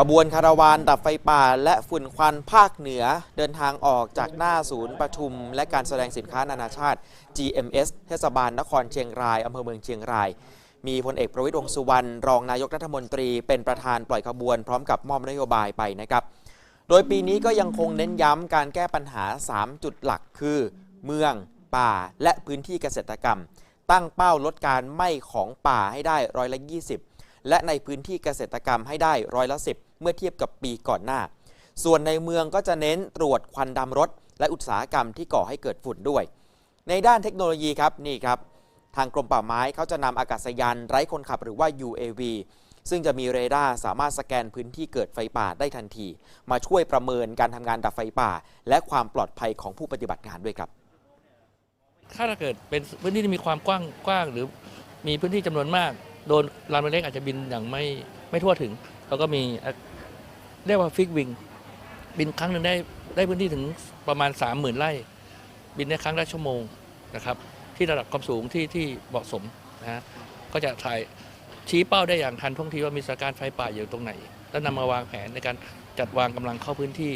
ขบวนคาราวานดับไฟป่า และฝุ่นควันภาคเหนือ เดินทางออกจากหน้าศูนย์ประชุม และการแสดงสินค้านานาชาติ GMS เทศบาลนครเชียงรายอำเภอเมืองเชียงราย มีพลเอกประวิตรวงษ์สุวรรณรองนายกรัฐมนตรี เป็นประธานปล่อยขบวนพร้อมกับมอบนโยบายไปนะครับ โดยปีนี้ก็ยังคงเน้นย้ำการแก้ปัญหา 3 จุดหลักคือ เมือง ป่า และพื้นที่เกษตรกรรม ตั้งเป้าลดการไหม้ของป่าให้ได้ร้อยละ 20 และในพื้นที่เกษตรกรรมให้ได้ร้อยละ10เมื่อเทียบกับปีก่อนหน้า ส่วนในเมืองก็จะเน้นตรวจควันดำรถ และอุตสาหกรรมที่ก่อให้เกิดฝุ่นด้วย ในด้านเทคโนโลยีครับนี่ครับทางกรมป่าไม้เขาจะนำอากาศยานไร้คนขับหรือว่า UAV ซึ่งจะมีเรดาร์สามารถสแกนพื้นที่เกิดไฟป่าได้ทันที มาช่วยประเมินการทำงานดับไฟป่า และความปลอดภัยของผู้ปฏิบัติงานด้วยครับถ้าเกิดเป็นพื้นที่ที่มีความกว้างกว้างหรือมีพื้นที่จำนวนมากโดนลำเล็กอาจจะบินอย่างไม่ไม่ทั่วถึง แล้วก็มีเรียกว่าฟิกวิงบินครั้งหนึ่งได้ได้พื้นที่ถึงประมาณ 3 0,000ไร่บินได้ครั้งละชั่วโมงนะครับ ที่ระดับความสูงที่ที่เหมาะสมนะฮะก็จะถ่ายชี้เป้าได้อย่างทันท่วงทีว่ามีสถานการณ์ไฟป่าอยู่ตรงไหน แล้วนำมาวางแผนในการจัดวางกำลังเข้าพื้นที่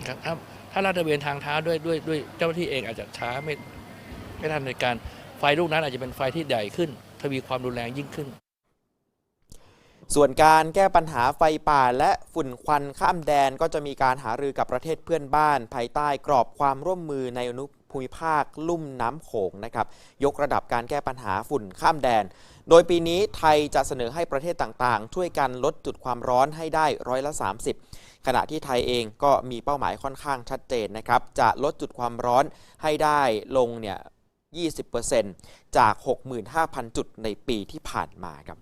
นะครับถ้าถ้าลาดตระเวนทางเท้าด้วยด้วยด้วยเจ้าหน้าที่เองอาจจะช้าไม่ไม่ทันในการไฟลูกนั้นอาจจะเป็นไฟที่ใหญ่ขึ้น ทวีความรุนแรงยิ่งขึ้น ส่วนการแก้ปัญหาไฟป่าและฝุ่นควันข้ามแดนก็จะมีการหารือกับประเทศเพื่อนบ้าน ภายใต้กรอบความร่วมมือในอนุภูมิภาคลุ่มน้ำโขงนะครับยกระดับการแก้ปัญหาฝุ่นข้ามแดน โดยปีนี้ไทยจะเสนอให้ประเทศต่างๆ ช่วยกันลดจุดความร้อนให้ได้ร้อยละ 30 ขณะที่ไทยเองก็มีเป้าหมายค่อนข้างชัดเจนนะครับจะลดจุดความร้อนให้ได้ลงเนี่ย 20%จาก 65,000 จุดในปีที่ผ่านมาครับ